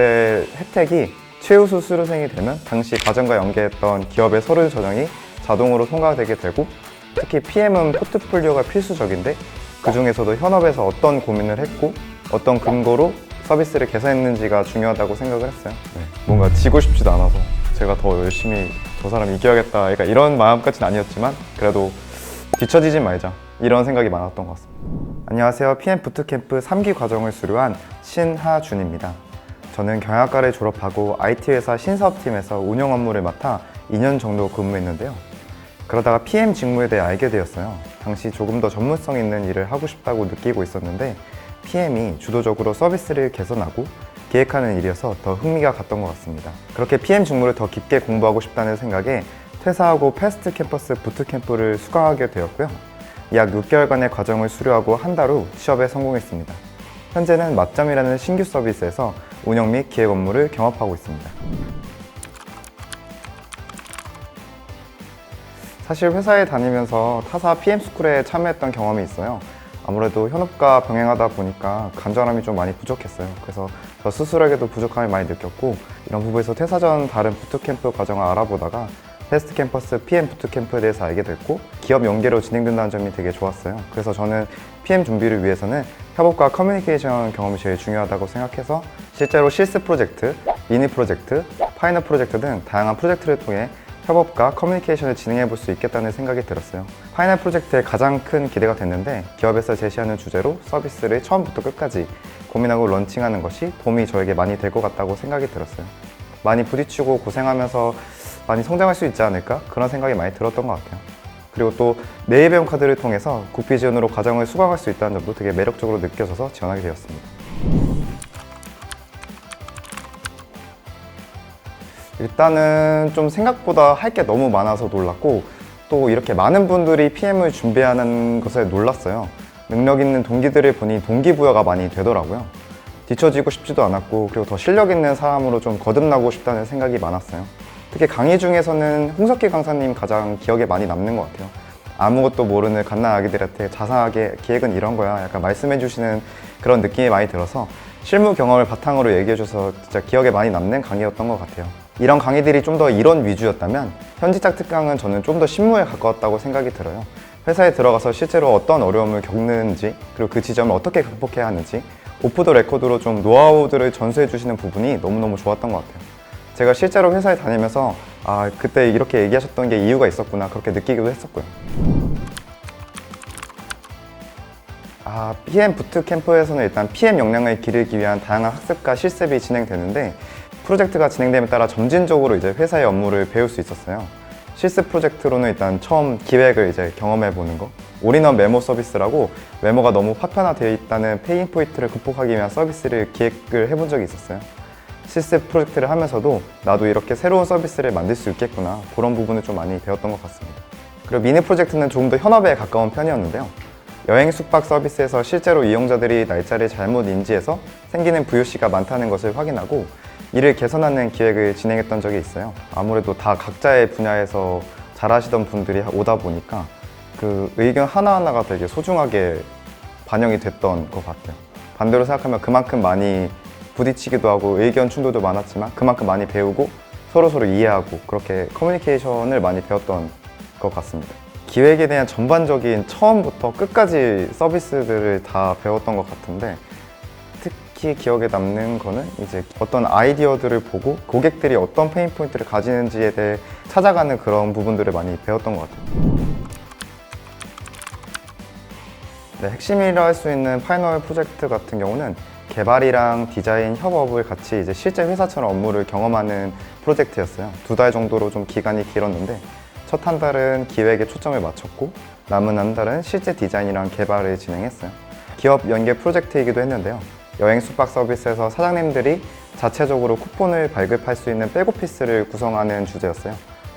그때 혜택이 최우 수 수료생이 되면 당시 과정과 연계했던 기업의 서류 전형이 자동으로 통과되게 되고 특히 PM은 포트폴리오가 필수적인데 그 중에서도 현업에서 어떤 고민을 했고 어떤 근거로 서비스를 개선했는지가 중요하다고 생각을 했어요. 네, 뭔가 지고 싶지도 않아서 제가 더 열심히 저 사람 이겨야겠다. 그러니까 이런 마음까지는 아니었지만 그래도 뒤처지지 말자 이런 생각이 많았던 것 같습니다. 안녕하세요. PM 부트캠프 3기 과정을 수료한 신하준입니다. 저는 경영학과를 졸업하고 IT 회사 신사업팀에서 운영 업무를 맡아 2년 정도 근무했는데요. 그러다가 PM 직무에 대해 알게 되었어요. 당시 조금 더 전문성 있는 일을 하고 싶다고 느끼고 있었는데 PM이 주도적으로 서비스를 개선하고 기획하는 일이어서 더 흥미가 갔던 것 같습니다. 그렇게 PM 직무를 더 깊게 공부하고 싶다는 생각에 퇴사하고 패스트 캠퍼스 부트 캠프를 수강하게 되었고요. 약 6개월간의 과정을 수료하고 한 달 후 취업에 성공했습니다. 현재는 맞점이라는 신규 서비스에서 운영 및 기획 업무를 경험하고 있습니다. 사실 회사에 다니면서 타사 PM 스쿨에 참여했던 경험이 있어요. 아무래도 현업과 병행하다 보니까 간절함이 좀 많이 부족했어요. 그래서 저 스스로에게도 부족함을 많이 느꼈고 이런 부분에서 퇴사 전 다른 부트캠프 과정을 알아보다가 패스트 캠퍼스 PM 부트캠프에 대해서 알게 됐고 기업 연계로 진행된다는 점이 되게 좋았어요. 그래서 저는 PM 준비를 위해서는 협업과 커뮤니케이션 경험이 제일 중요하다고 생각해서 실제로 실습 프로젝트, 미니 프로젝트, 파이널 프로젝트 등 다양한 프로젝트를 통해 협업과 커뮤니케이션을 진행해 볼 수 있겠다는 생각이 들었어요. 파이널 프로젝트에 가장 큰 기대가 됐는데 기업에서 제시하는 주제로 서비스를 처음부터 끝까지 고민하고 런칭하는 것이 도움이 저에게 많이 될 것 같다고 생각이 들었어요. 많이 부딪히고 고생하면서 많이 성장할 수 있지 않을까 그런 생각이 많이 들었던 것 같아요. 그리고 또 내일 배움 카드를 통해서 국비 지원으로 과정을 수강할 수 있다는 점도 되게 매력적으로 느껴져서 지원하게 되었습니다. 일단은 좀 생각보다 할 게 너무 많아서 놀랐고 또 이렇게 많은 분들이 PM을 준비하는 것에 놀랐어요. 능력 있는 동기들을 보니 동기부여가 많이 되더라고요. 뒤처지고 싶지도 않았고 그리고 더 실력 있는 사람으로 좀 거듭나고 싶다는 생각이 많았어요. 특히 강의 중에서는 홍석기 강사님 가장 기억에 많이 남는 것 같아요. 아무것도 모르는 갓난 아기들한테 자상하게 기획은 이런 거야 약간 말씀해 주시는 그런 느낌이 많이 들어서 실무 경험을 바탕으로 얘기해 줘서 진짜 기억에 많이 남는 강의였던 것 같아요. 이런 강의들이 좀 더 이론 위주였다면 현지작 특강은 저는 좀 더 실무에 가까웠다고 생각이 들어요. 회사에 들어가서 실제로 어떤 어려움을 겪는지 그리고 그 지점을 어떻게 극복해야 하는지 오프 더 레코드로 좀 노하우들을 전수해 주시는 부분이 너무너무 좋았던 것 같아요. 제가 실제로 회사에 다니면서 아 그때 이렇게 얘기하셨던 게 이유가 있었구나 그렇게 느끼기도 했었고요. 아, PM 부트 캠프에서는 일단 PM 역량을 기르기 위한 다양한 학습과 실습이 진행되는데 프로젝트가 진행됨에 따라 점진적으로 이제 회사의 업무를 배울 수 있었어요. 실습 프로젝트로는 일단 처음 기획을 이제 경험해 보는 거. 올인원 메모 서비스라고 메모가 너무 파편화되어 있다는 페인 포인트를 극복하기 위한 서비스를 기획을 해본 적이 있었어요. 실습 프로젝트를 하면서도 나도 이렇게 새로운 서비스를 만들 수 있겠구나 그런 부분을 좀 많이 배웠던 것 같습니다. 그리고 미니 프로젝트는 조금 더 현업에 가까운 편이었는데요. 여행 숙박 서비스에서 실제로 이용자들이 날짜를 잘못 인지해서 생기는 VOC가 많다는 것을 확인하고 이를 개선하는 기획을 진행했던 적이 있어요. 아무래도 다 각자의 분야에서 잘하시던 분들이 오다 보니까 그 의견 하나하나가 되게 소중하게 반영이 됐던 것 같아요. 반대로 생각하면 그만큼 많이 부딪히기도 하고 의견 충돌도 많았지만 그만큼 많이 배우고 서로서로 이해하고 그렇게 커뮤니케이션을 많이 배웠던 것 같습니다. 기획에 대한 전반적인 처음부터 끝까지 서비스들을 다 배웠던 것 같은데 특히 기억에 남는 거는 이제 어떤 아이디어들을 보고 고객들이 어떤 페인 포인트를 가지는지에 대해 찾아가는 그런 부분들을 많이 배웠던 것 같아요. 네, 핵심이라 할 수 있는 파이널 프로젝트 같은 경우는 개발이랑 디자인 협업을 같이 이제 실제 회사처럼 업무를 경험하는 프로젝트였어요. 두 달 정도로 좀 기간이 길었는데 첫 한 달은 기획에 초점을 맞췄고 남은 한 달은 실제 디자인이랑 개발을 진행했어요. 기업 연계 프로젝트이기도 했는데요. 여행 숙박 서비스에서 사장님들이 자체적으로 쿠폰을 발급할 수 있는 백오피스를 구성하는 주제였어요.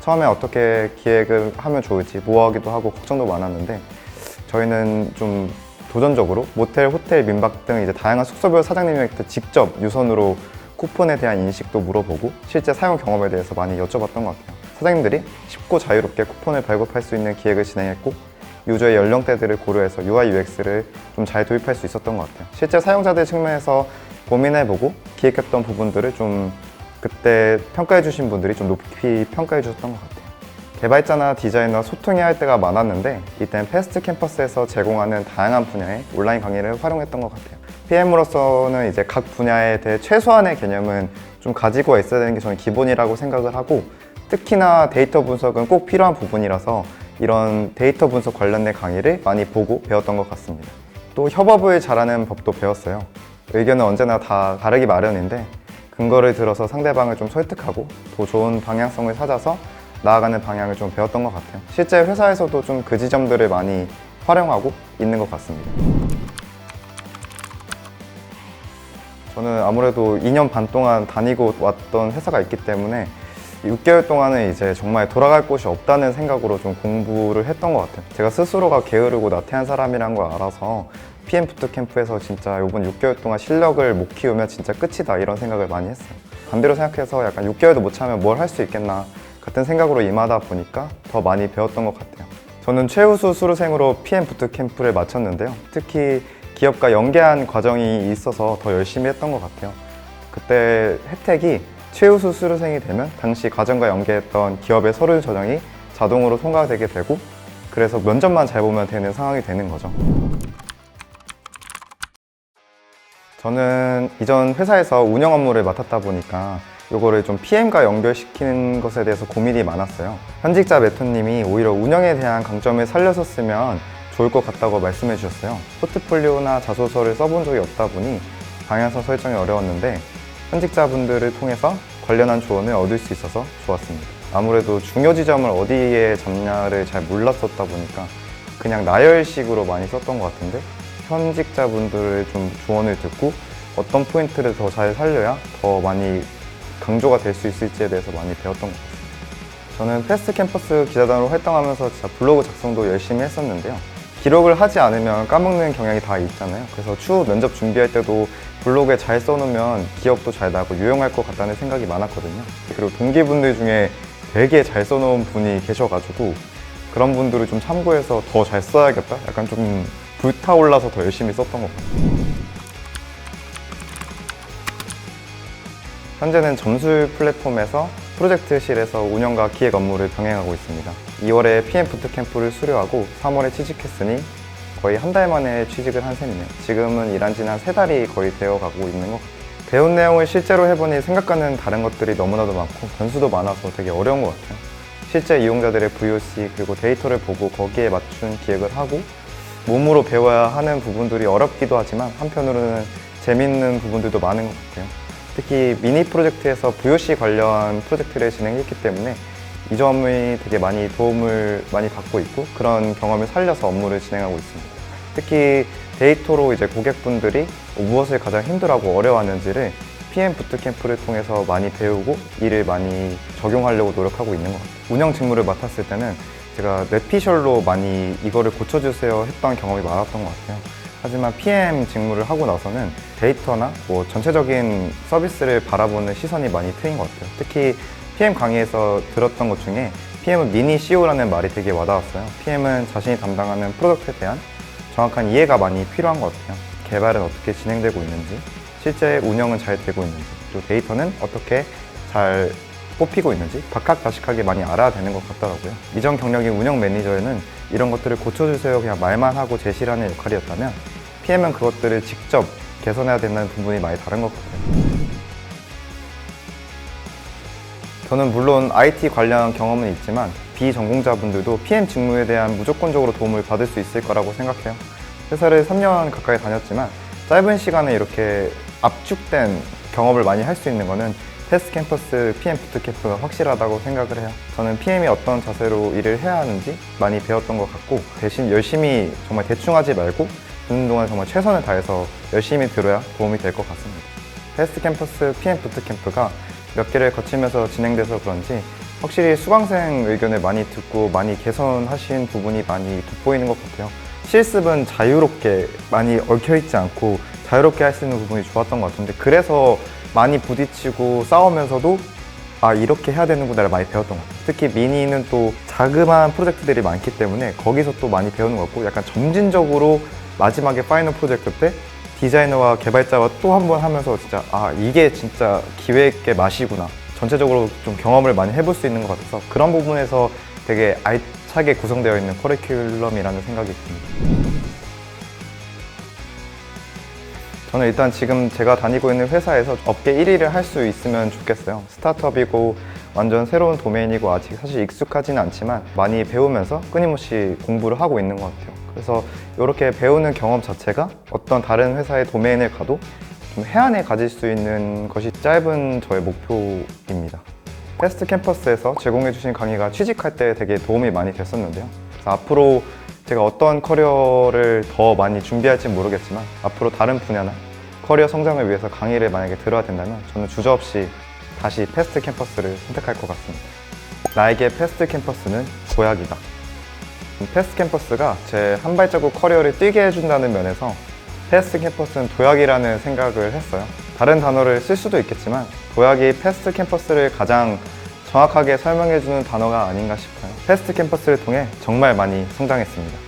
처음에 어떻게 기획을 하면 좋을지 모호하기도 하고 걱정도 많았는데 저희는 좀 도전적으로 모텔, 호텔, 민박 등 이제 다양한 숙소별 사장님에게 직접 유선으로 쿠폰에 대한 인식도 물어보고 실제 사용 경험에 대해서 많이 여쭤봤던 것 같아요. 사장님들이 쉽고 자유롭게 쿠폰을 발급할 수 있는 기획을 진행했고 유저의 연령대들을 고려해서 UI, UX를 좀 잘 도입할 수 있었던 것 같아요. 실제 사용자들 측면에서 고민해보고 기획했던 부분들을 좀 그때 평가해 주신 분들이 좀 높이 평가해 주셨던 것 같아요. 개발자나 디자이너 소통해야 할 때가 많았는데 이때는 패스트 캠퍼스에서 제공하는 다양한 분야의 온라인 강의를 활용했던 것 같아요. PM으로서는 이제 각 분야에 대해 최소한의 개념은 좀 가지고 있어야 되는 게 저는 기본이라고 생각을 하고 특히나 데이터 분석은 꼭 필요한 부분이라서 이런 데이터 분석 관련된 강의를 많이 보고 배웠던 것 같습니다. 또 협업을 잘하는 법도 배웠어요. 의견은 언제나 다 다르기 마련인데 근거를 들어서 상대방을 좀 설득하고 더 좋은 방향성을 찾아서 나아가는 방향을 좀 배웠던 것 같아요. 실제 회사에서도 좀 그 지점들을 많이 활용하고 있는 것 같습니다. 저는 아무래도 2년 반 동안 다니고 왔던 회사가 있기 때문에 6개월 동안은 이제 정말 돌아갈 곳이 없다는 생각으로 좀 공부를 했던 것 같아요. 제가 스스로가 게으르고 나태한 사람이란 걸 알아서 PM 부트 캠프에서 진짜 이번 6개월 동안 실력을 못 키우면 진짜 끝이다 이런 생각을 많이 했어요. 반대로 생각해서 약간 6개월도 못 차면 뭘 할 수 있겠나 같은 생각으로 임하다 보니까 더 많이 배웠던 것 같아요. 저는 최우수 수료생으로 PM 부트캠프를 마쳤는데요. 특히 기업과 연계한 과정이 있어서 더 열심히 했던 것 같아요. 그때 혜택이 최우수 수료생이 되면 당시 과정과 연계했던 기업의 서류 전형이 자동으로 통과되게 되고 그래서 면접만 잘 보면 되는 상황이 되는 거죠. 저는 이전 회사에서 운영 업무를 맡았다 보니까 이거를 좀 PM과 연결시키는 것에 대해서 고민이 많았어요. 현직자 메토님이 오히려 운영에 대한 강점을 살려서 쓰면 좋을 것 같다고 말씀해 주셨어요. 포트폴리오나 자소서를 써본 적이 없다 보니 방향성 설정이 어려웠는데 현직자분들을 통해서 관련한 조언을 얻을 수 있어서 좋았습니다. 아무래도 중요 지점을 어디에 잡냐를 잘 몰랐었다 보니까 그냥 나열식으로 많이 썼던 것 같은데 현직자분들의 좀 조언을 듣고 어떤 포인트를 더 잘 살려야 더 많이 강조가 될 수 있을지에 대해서 많이 배웠던 것 같습니다. 저는 패스트 캠퍼스 기자단으로 활동하면서 진짜 블로그 작성도 열심히 했었는데요. 기록을 하지 않으면 까먹는 경향이 다 있잖아요. 그래서 추후 면접 준비할 때도 블로그에 잘 써놓으면 기억도 잘 나고 유용할 것 같다는 생각이 많았거든요. 그리고 동기분들 중에 되게 잘 써놓은 분이 계셔가지고 그런 분들을 좀 참고해서 더 잘 써야겠다? 약간 좀 불타올라서 더 열심히 썼던 것 같아요. 현재는 점술 플랫폼에서 프로젝트실에서 운영과 기획 업무를 병행하고 있습니다. 2월에 PM 부트캠프를 수료하고 3월에 취직했으니 거의 한 달 만에 취직을 한 셈이네요. 지금은 일한 지는 한세 달이 거의 되어 가고 있는 것 같아요. 배운 내용을 실제로 해보니 생각과는 다른 것들이 너무나도 많고 변수도 많아서 되게 어려운 것 같아요. 실제 이용자들의 VOC 그리고 데이터를 보고 거기에 맞춘 기획을 하고 몸으로 배워야 하는 부분들이 어렵기도 하지만 한편으로는 재밌는 부분들도 많은 것 같아요. 특히 미니 프로젝트에서 VOC 관련 프로젝트를 진행했기 때문에 이 점이 되게 많이 도움을 많이 받고 있고 그런 경험을 살려서 업무를 진행하고 있습니다. 특히 데이터로 이제 고객분들이 무엇을 가장 힘들어하고 어려워하는지를 PM 부트캠프를 통해서 많이 배우고 이를 많이 적용하려고 노력하고 있는 것 같아요. 운영 직무를 맡았을 때는 제가 뇌피셜로 많이 이거를 고쳐주세요 했던 경험이 많았던 것 같아요. 하지만 PM 직무를 하고 나서는 데이터나 뭐 전체적인 서비스를 바라보는 시선이 많이 트인 것 같아요. 특히 PM 강의에서 들었던 것 중에 PM은 미니 CEO라는 말이 되게 와닿았어요. PM은 자신이 담당하는 프로덕트에 대한 정확한 이해가 많이 필요한 것 같아요. 개발은 어떻게 진행되고 있는지, 실제 운영은 잘 되고 있는지, 그리고 데이터는 어떻게 잘 뽑히고 있는지 박학다식하게 많이 알아야 되는 것 같더라고요. 이전 경력인 운영 매니저에는 이런 것들을 고쳐주세요 그냥 말만 하고 제시를 하는 역할이었다면 PM은 그것들을 직접 개선해야 된다는 부분이 많이 다른 것 같아요. 저는 물론 IT 관련 경험은 있지만 비전공자분들도 PM 직무에 대한 무조건적으로 도움을 받을 수 있을 거라고 생각해요. 회사를 3년 가까이 다녔지만 짧은 시간에 이렇게 압축된 경험을 많이 할 수 있는 거는 테스트 캠퍼스 PM 부트캠프가 확실하다고 생각을 해요. 저는 PM이 어떤 자세로 일을 해야 하는지 많이 배웠던 것 같고 대신 열심히 정말 대충 하지 말고 듣는 동안 정말 최선을 다해서 열심히 들어야 도움이 될 것 같습니다. 테스트 캠퍼스 PM 부트캠프가 몇 개를 거치면서 진행돼서 그런지 확실히 수강생 의견을 많이 듣고 많이 개선하신 부분이 많이 돋보이는 것 같아요. 실습은 자유롭게 많이 얽혀있지 않고 자유롭게 할 수 있는 부분이 좋았던 것 같은데 그래서 많이 부딪히고 싸우면서도 아 이렇게 해야 되는구나를 많이 배웠던 것 같아요. 특히 미니는 또 자그마한 프로젝트들이 많기 때문에 거기서 또 많이 배우는 것 같고 약간 점진적으로 마지막에 파이널 프로젝트 때 디자이너와 개발자와 또 한 번 하면서 진짜 아 이게 진짜 기획의 맛이구나 전체적으로 좀 경험을 많이 해볼 수 있는 것 같아서 그런 부분에서 되게 알차게 구성되어 있는 커리큘럼이라는 생각이 듭니다. 저는 일단 지금 제가 다니고 있는 회사에서 업계 1위를 할 수 있으면 좋겠어요. 스타트업이고 완전 새로운 도메인이고 아직 사실 익숙하지는 않지만 많이 배우면서 끊임없이 공부를 하고 있는 것 같아요. 그래서 이렇게 배우는 경험 자체가 어떤 다른 회사의 도메인을 가도 좀 해안에 가질 수 있는 것이 짧은 저의 목표입니다. 패스트 캠퍼스에서 제공해주신 강의가 취직할 때 되게 도움이 많이 됐었는데요. 그래서 앞으로 제가 어떤 커리어를 더 많이 준비할지 모르겠지만 앞으로 다른 분야나 커리어 성장을 위해서 강의를 만약에 들어야 된다면 저는 주저없이 다시 패스트 캠퍼스를 선택할 것 같습니다. 나에게 패스트 캠퍼스는 도약이다. 패스트 캠퍼스가 제 한 발자국 커리어를 뛰게 해준다는 면에서 패스트 캠퍼스는 도약이라는 생각을 했어요. 다른 단어를 쓸 수도 있겠지만 도약이 패스트 캠퍼스를 가장 정확하게 설명해주는 단어가 아닌가 싶어요. 패스트 캠퍼스를 통해 정말 많이 성장했습니다.